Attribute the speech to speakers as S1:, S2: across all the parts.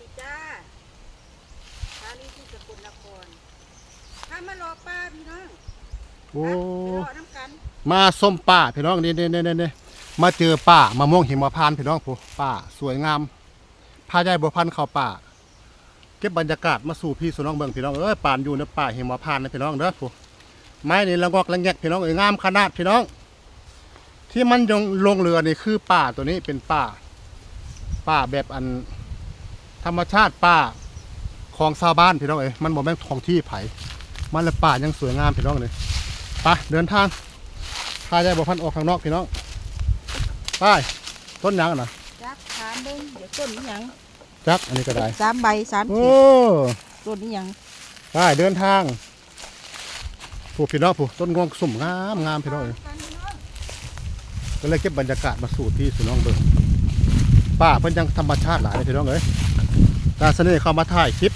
S1: ดีจ้าชาลีที่สกลนครถ้ามารอป้าพี่น้อง
S2: โอ้
S1: ไปรอน้ำกัน
S2: มาส้มป่าพี่น้องนี่นี่นี่นี่มาเจอป่ามะม่วงหิมพานต์พี่น้องผู้ป่าสวยงามพาใหญ่บัวพันธุ์เข้าป่า เก็บบรรยากาศมาสู่พี่สู่น้องเบิ่งพี่น้องเอ้ยป่านอยู่ในป่าหิมพานต์นะพี่น้องเด้อผู้ไม้นี่ละงอกละแงกพี่น้องเอ้ยงามขนาดพี่น้อง ที่มันยงลงเรือนี่คือป่าตัวนี้เป็นป่า ป่าแบบอัน ธรรมชาติป่าของชาวบ้านพี่น้องเอ้ยมันบ่แม่นของที่ไผมันละป่ายังสวยงามพี่น้องเลยไปเดินทางพาใจบ่พันออกข้างนอกพี่น้องไปต้นหยังอะนะ
S1: จักถามเบิ้งเดี๋ยวต้นนี้หยัง
S2: จักอันนี้ก็ได้
S1: สามใบสาม
S2: โอ้
S1: ขีดต้นนี้หยัง
S2: ไปเดินทางผู้พี่น้องผู้ต้นงวงสุ่มงามงามพี่น้องเอ้ยก็เลยเก็บบรรยากาศมาสู่ที่สู่น้องเบิ่งป้าเพิ่นยังธรรมชาติหลายเลยพี่น้องเอ้ย ตาเสน่ห์เข้ามาถ่ายคลิป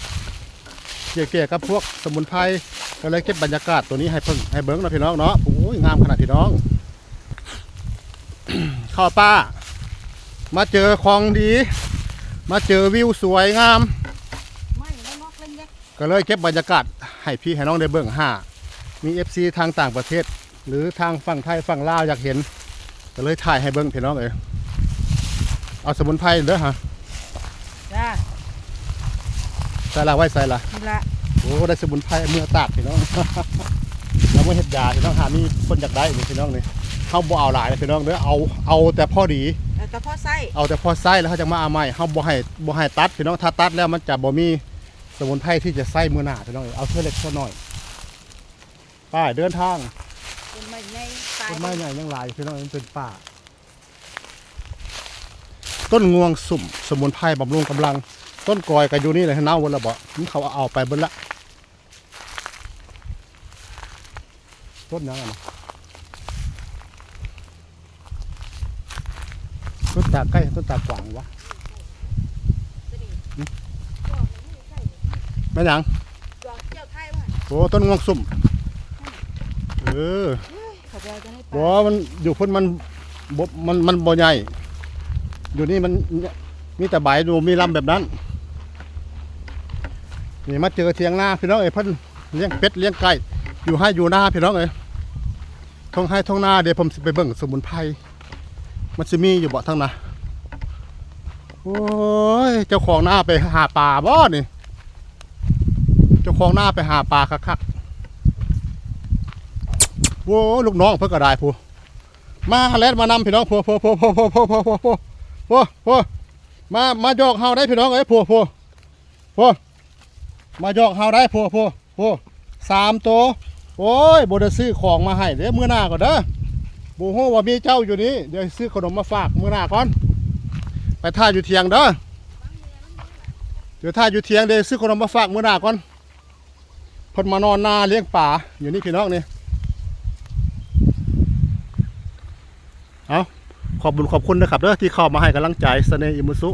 S2: เกี่ยวกับพวกสมุนไพรก็เลยเก็บบรรยากาศตัวนี้ให้เพิ่งให้เบิ่งเนาะพี่น้องเนาะโอ้ยงามขนาดพี่น้องข้าป้า มาเจอของดี มาเจอวิวสวยงาม
S1: ก็เลย
S2: เก็บบรรยากาศให้พี่ให้น้องได้เบิ่งห้ามี FC ทางต่างประเทศ หรือทางฝั่งไทยฝั่งลาวอยากเห็น ก็เลยถ่ายให้เบิ่งพี่น้องเอ้ยเอาสมุนไพรเด้อฮะ
S1: จ้า
S2: ใส่ละไว้ใส่ละ
S1: นี่ละ
S2: โอ้ได้สมุนไพรเมื่อตากพี่น้อง แล้วเมื่อเฮ็ดยาพี่น้องหามีคนอยากได้นี่พี่น้องนี่เขาบ่เอาหลายนะพี่น้องเด้อเอาเอาแต่พอดี
S1: แล้วก็พ่อไส้
S2: เอาแต่พอไส้แล้วเขาจะมาเอาใหม่เขาบ่ให้บ่ให้ตัดพี่น้องถ้าตัดแล้วมันจะบ่มีสมุนไพรที่จะใส่มือหน้าพี่น้องเอาเท่าเล็กเท่าน้อยไปเดินทาง
S1: ต้นไม้ใหญ่ตาย
S2: ต้นไม้ใหญ่ยังหลายพี่น้องมันเป็นป่า ต้นงวงสุ่มสมุนไพรบำรุงกำลัง ต้นกอยก็อยู่นี่เลยเน่าวันละบ่มันเขาเอาไปเบิดละต้นหยังอะนะต้นตาใกล้ต้นตากวางวะแม่นหยัง
S1: ดอกเจียวไทยว่ะ
S2: โอ้ต้นงวงสุ่มเออ
S1: เขาจะเอาจะให้
S2: บ่
S1: ป้า
S2: มันอยู่พุ่นมันบ่มันมันบ่ใหญ่อยู่นี่มันมีแต่ใบดูมีลำแบบนั้น นี่มาเจอเทียงนาพี่น้องเอ้ยเพิ่นเลี้ยงเป็ดเลี้ยงไก่อยู่ให้อยู่หน้าพี่น้องเอ้ยทงให้ท้องหน้าเดี๋ยวผมไปเบิ่งสมุนไพรมันสิมีอยู่บ่ทางน่ะโอ้ยเจ้าของหน้าไปหาปลาบ่นี่ เจ้าของหน้าไปหาปลาคักๆโว้ลูกน้องเพิ่นก็ได้ผู้มาแลดมานำพี่น้องผู้ผู้ผู้ผู้ผู้ผู้ผู้ผู้ผู้มามาโยกเฮาได้พี่น้องเอ้ยผู้ผู้ผู้ มาโยกเฮาได้ผู้ผู้ผู้สามตัวโอ้ยบไดซื้อของมาให้เดี๋ยวมื้อหน้าก่อนเด้อบ่ฮู้ว่ามีเจ้าอยู่นี่เดี๋ยวซื้อขนมมาฝากมื้อหน้าก่อน ไปท่าอยู่เทียงเด้อเดี๋ยวท่าอยู่เทียงเดี๋ยวซื้อขนมมาฝากมื้อหน้าก่อนพนมานอนนาเลี้ยงป่าอยู่นี่พี่น้องนี่เอาขอบบุญขอบคุณนะครับเด้อที่เข้ามาให้กำลังใจเสน่ห์อิมุสุ